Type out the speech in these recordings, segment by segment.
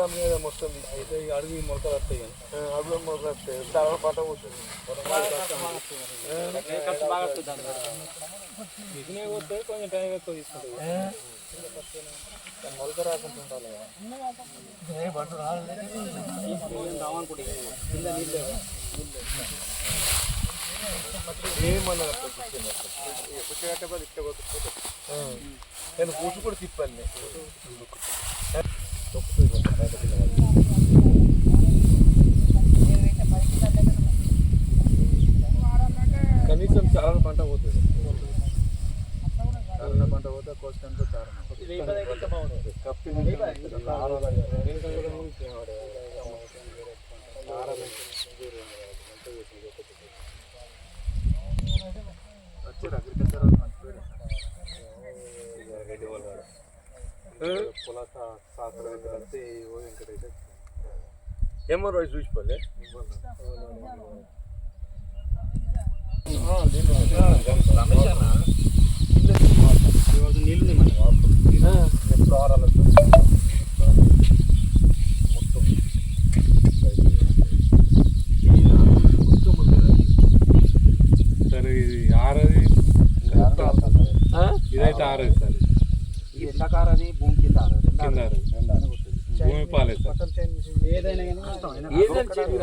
ఖరాబ్ మీద మొత్తం అయితే ఈ అడుగు ఈ మొలకలు వస్తాయి కానీ అప్పుడు మొదలు వస్తాయి చాలా పంట పోతుంది ఖర్చు బాగా వస్తుంది బిజినెస్ పోతే కొంచెం టైం ఎక్కువ తీసుకుంటుంది కానీ మొలక రాకుండా ఉండాలి కదా. నీళ్ళు రావనుకుంటే కింద నీళ్ళు లేవు. ఏమన్నా పుట్టగట్టే ఇట్లా కొట్టుకుంటే నేను పూసు కూడా తిప్పాను కనీసం చాలా పంట పోతుంది. చాలా పంట పోతే కోసుకుంటూ చారణం ఏమో రోజు చూసిపోలే నీళ్ళు మనకి సరే ఇది ఆరది ఇదైతే ఆరది సార్ ఇది ఎండాకారది భూమి కింద ఆరదు. కింద ఆరది భూమి పాలే సార్ ఏదైనా కానీ కష్టం. అయినా ఏదైనా చెయ్యి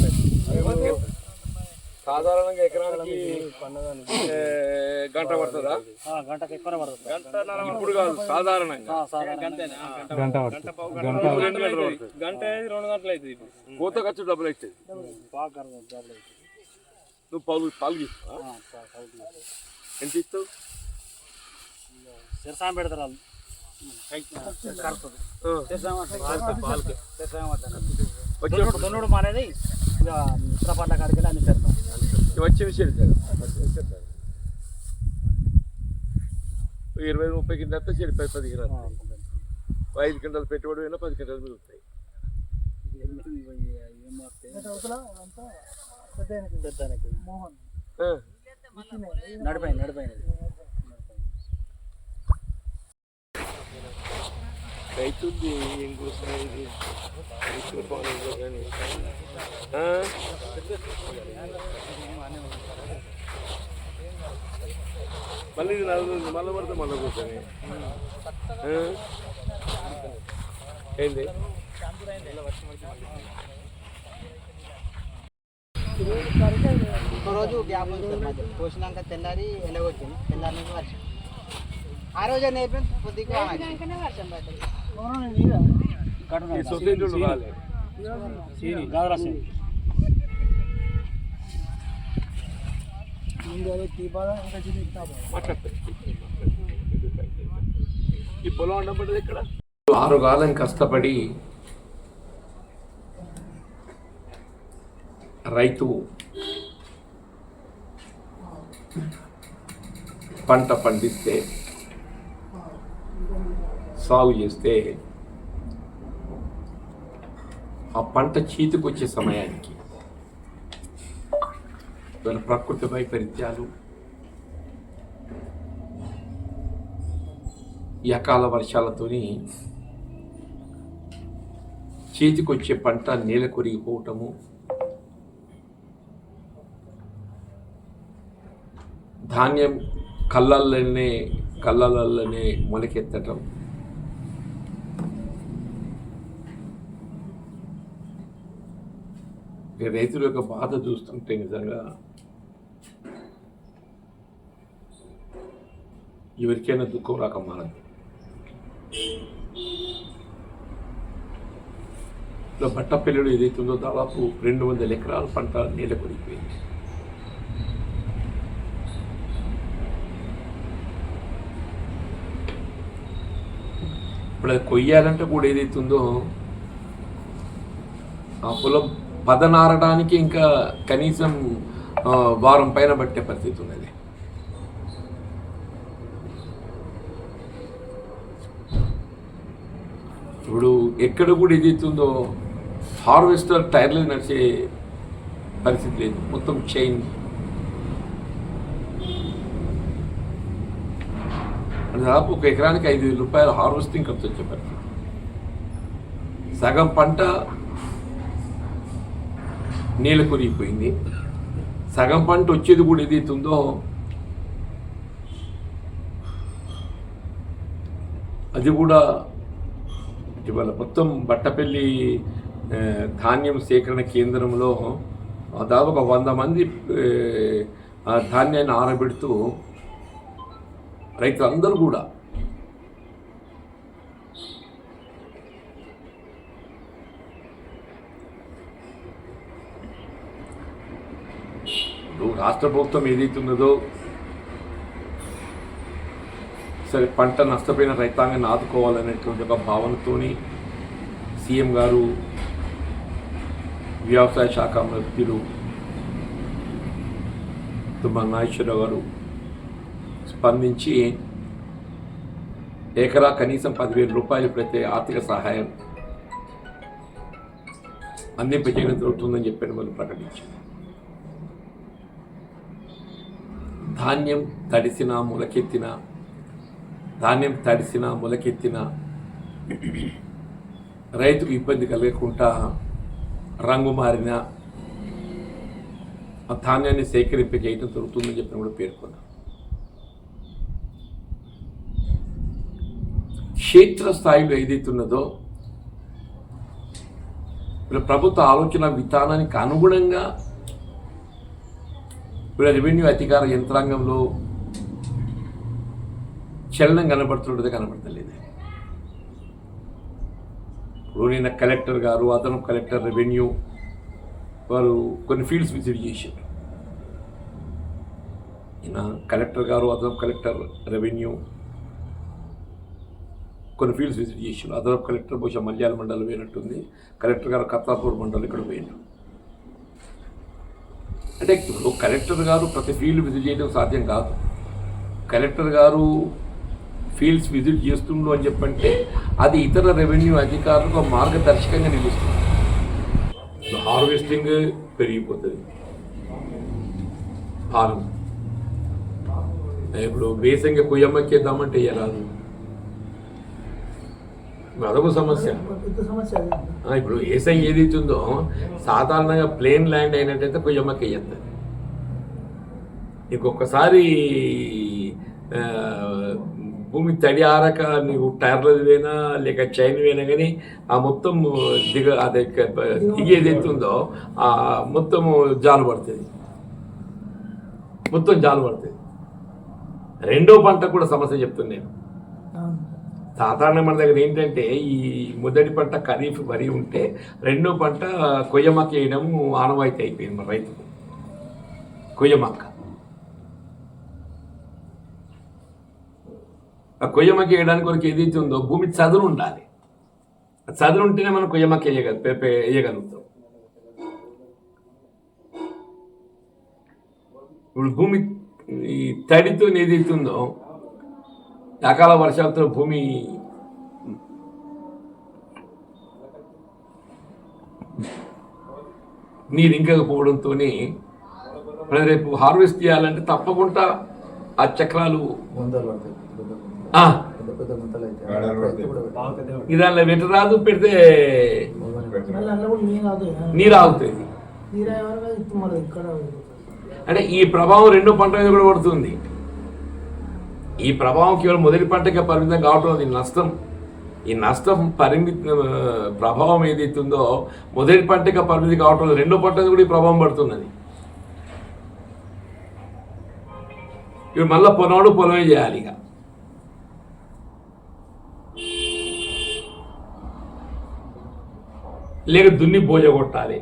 చేతి. సాధారణంగా ఎకరానికి గంట పడుతుందా? ఆ, గంటకు ఎక్కువ పడుతుంది. గంట ఇప్పుడు కాదు సాధారణంగా. గంట రెండు గంటలు గంట రెండు గంటలు అవుతుంది ఇప్పుడు. కోత ఖర్చు డబ్బులు అవుతుంది అవుతుంది. నువ్వు పాలు పాలు తీసుకో ఆ, చా- చదువుతుంది. ఎంత ఇస్తావు? సిరసాయం అంటారు. వచ్చే దున్నుడు మానేది ఇక మిత్ర పంట కాడికి వెళ్ళి అన్ని పెడతాం వచ్చే విషయం ఇరవై ముప్పై కింద వస్తే చెడి పది వస్తాయి. ఐదు కింటలు పెట్టుబడి అయినా పది కింటలు మిగులుతాయి. నడిపోయింది నడిపోయింది. రైతుంది ఏం కోసం ఇది రైతుల పాలనలో కానీ మళ్ళీ ఇది నాలుగు రోజులు మళ్ళీ పడితే మళ్ళీ కూర్చొని ఏంది ఒకరోజు గ్యాప్ ఉంది పోసినాక తెల్లారి ఎండగొచ్చింది తెల్లారి నుంచి వర్షం. ఆ రోజే నేర్పిన కొద్దిగా వర్షం పడ్డది ఈ సొసైటీలో రాలే సీని గాదరాసి మాట్లాడతారు ఈ పొలం అన్నపడ్డది ఇక్కడ ఆరు కాలం కష్టపడి రైతు పంట పండిస్తే సాగు చేస్తే ఆ పంట చేతికొచ్చే సమయానికి ఇవాళ ప్రకృతి వైపరీత్యాలు ఈ అకాల వర్షాలతోని చేతికొచ్చే పంట నేల కొరిగిపోవటము ధాన్యం కళ్ళల్లోనే కళ్ళలలోనే మొలకెత్తటం ఈ రైతుల యొక్క బాధ చూస్తుంటే నిజంగా ఎవరికైనా దుఃఖం రాక మానదు. ఇలా పిల్లలు ఏదైతుందో దాదాపు రెండు వందల ఎకరాల పంట నీళ్ళ కొరిగిపోయింది ఇప్పుడు అది కొయ్యాలంటే కూడా ఏదైతుందో ఆ పొలం పదనారడానికి ఇంకా కనీసం వారం పైన పట్టే పరిస్థితి ఉన్నది. ఇప్పుడు ఎక్కడ కూడా ఏదైతుందో హార్వెస్టర్ టైర్లు నడిచే పరిస్థితి లేదు. మొత్తం చైన్. దాదాపు ఒక ఎకరానికి ఐదు వేల రూపాయల హార్వెస్టింగ్ ఖర్చు వచ్చే పరిస్థితి. సగం పంట నీళ్ళ కొనిగిపోయింది సగం పంట వచ్చేది కూడా ఏదైతుందో అది కూడా ఇవాళ మొత్తం బట్టపల్లి ధాన్యం సేకరణ కేంద్రంలో దాదాపు ఒక వంద మంది ఆ ధాన్యాన్ని ఆరబెడుతూ రైతులందరూ కూడా ఇప్పుడు రాష్ట్ర ప్రభుత్వం ఏదైతున్నదో సరే పంట నష్టపోయిన రైతాంగాన్ని ఆదుకోవాలనేటువంటి ఒక భావనతోని సీఎం గారు వ్యవసాయ శాఖ మంత్రులు తుమ్మల నాగేశ్వరరావు గారు స్పందించి ఎకరా కనీసం పదివేల రూపాయలు ప్రతి ఆర్థిక సహాయం అందింపజేయడం జరుగుతుందని చెప్పి వాళ్ళు ప్రకటించారు. ధాన్యం తడిసిన మొలకెత్తిన ధాన్యం తడిసిన మొలకెత్తిన రైతుకు ఇబ్బంది కలగకుండా రంగు మారిన ఆ ధాన్యాన్ని సేకరింప చేయడం జరుగుతుందని చెప్పిన కూడా పేర్కొన్నారు. క్షేత్ర స్థాయిలో ఏదైతున్నదో ఇప్పుడు ప్రభుత్వ ఆలోచన విధానానికి అనుగుణంగా ఇప్పుడు రెవెన్యూ అధికార యంత్రాంగంలో చలనం కనబడుతుండేది కనబడతలేదు. ఇప్పుడు నిన్న కలెక్టర్ గారు అదనపు కలెక్టర్ రెవెన్యూ వారు కొన్ని ఫీల్డ్స్ విజిట్ చేశారు. ఈయన కలెక్టర్ గారు అదనపు కలెక్టర్ రెవెన్యూ కొన్ని ఫీల్డ్స్ విజిట్ చేశారు. అదనపు కలెక్టర్ బహుశా మల్యాల మండలం పోయినట్టుంది. కలెక్టర్ గారు కత్తాపూర్ మండలం ఇక్కడ పోయినారు. అంటే ఇప్పుడు కలెక్టర్ గారు ప్రతి ఫీల్డ్ విజిట్ చేయడం సాధ్యం కాదు. కలెక్టర్ గారు ఫీల్డ్స్ విజిట్ చేస్తుండు అని చెప్పంటే అది ఇతర రెవెన్యూ అధికారులకు ఒక మార్గదర్శకంగా నిలుస్తుంది. హార్వెస్టింగ్ పెరిగిపోతుంది. పాలు. ఇప్పుడు బేసంగా కుయ్యమ్మకేద్దామంటే ఎలా అదొక సమస్య. ఇప్పుడు ఏసై ఏదైతే ఉందో సాధారణంగా ప్లేన్ ల్యాండ్ అయినట్టయితే కుయ్యమ్మకి వేయద్దు ఇంకొకసారి భూమి తడి ఆరక నీకు టైర్లు వేనా లేక చైన్ వేనా కానీ ఆ మొత్తం దిగ అదే దిగి ఏదైతే ఉందో ఆ మొత్తం జాలు పడుతుంది. మొత్తం జాలు పడుతుంది. రెండో పంట కూడా సమస్య చెప్తున్నాను నేను. సాధారణ మన దగ్గర ఏంటంటే ఈ మొదటి పంట ఖరీఫ్ వరి ఉంటే రెండో పంట కొయ్యమక్క వేయడం ఆనవాయితీ అయిపోయింది మన రైతుకు. కొయ్యమక్క. ఆ కొయ్యమక్క వేయడానికి వరకు ఏదైతే ఉందో భూమి చదును ఉండాలి. చదును ఉంటేనే మనం కొయ్యమక్క వేయగల వేయగలుగుతాం. ఇప్పుడు భూమి ఈ తడితో ఏదైతే ఉందో అకాల వర్షాలతో భూమి నీరు ఇంకకపోవడంతో రేపు హార్వెస్ట్ చేయాలంటే తప్పకుండా ఆ చక్రాలు దానిలో పెట్టరాదు పెడితే నీరు ఆగుతుంది అంటే ఈ ప్రభావం రెండో పంట మీద కూడా పడుతుంది. ఈ ప్రభావం కేవలం మొదటి పంటకే పరిమితం కావటం అది నష్టం. ఈ నష్టం పరిమిత ప్రభావం ఏదైతుందో మొదటి పంటకే పరిమితి కావటం. రెండో పంట కూడా ఈ ప్రభావం పడుతున్నది. ఇప్పుడు మళ్ళీ పొనవాడు పొలమే చేయాలి ఇక. లేక దున్ని బోజ కొట్టాలి.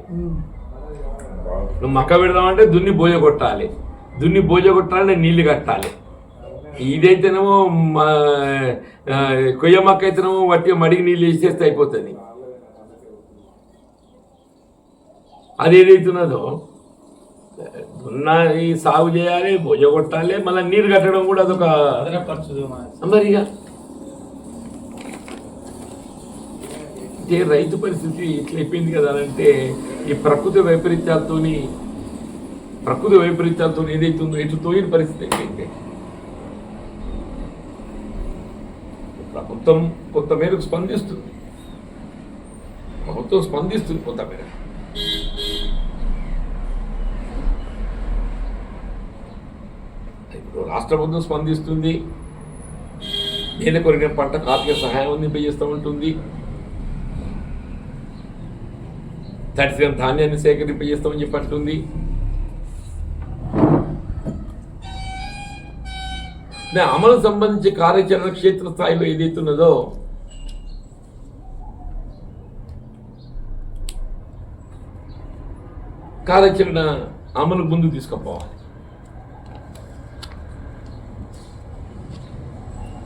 నువ్వు మక్క పెడదామంటే దున్ని బోజ కొట్టాలి. దున్ని బోజ కొట్టాలంటే నీళ్ళు కట్టాలి. ఇదైతేనేమో మా కొయ్య మొక్క అయితేనేమో వట్టి మడిగి నీళ్ళు వేసేస్తే అయిపోతుంది. అది ఏదైతున్నదో దున్న ఈ సాగు చేయాలి భోజ కొట్టాలి మళ్ళీ నీరు కట్టడం కూడా అదొక మరి ఇక అంటే రైతు పరిస్థితి ఇట్లా అయిపోయింది కదా అని అంటే ఈ ప్రకృతి వైపరీత్యాలతోని ప్రకృతి వైపరీత్యాలతో ఏదైతుందో ఎటు తోయిన పరిస్థితి అయిపోయింది. ప్రభుత్వం కొంతమేరకు స్పందిస్తుంది. ప్రభుత్వం స్పందిస్తుంది కొంతమేర ఇప్పుడు రాష్ట్ర ప్రభుత్వం స్పందిస్తుంది. నేను కొరిగిన పంట ఆర్థిక సహాయం అందింపజేస్తూ ఉంటుంది తడిసిన ధాన్యాన్ని సేకరింపజేస్తామని చెప్పి అంటుంది. అమలు సంబంధించి కార్యాచరణ క్షేత్రస్థాయిలో ఏదైతే ఉన్నదో కార్యాచరణ అమలు ముందు తీసుకుపోవాలి.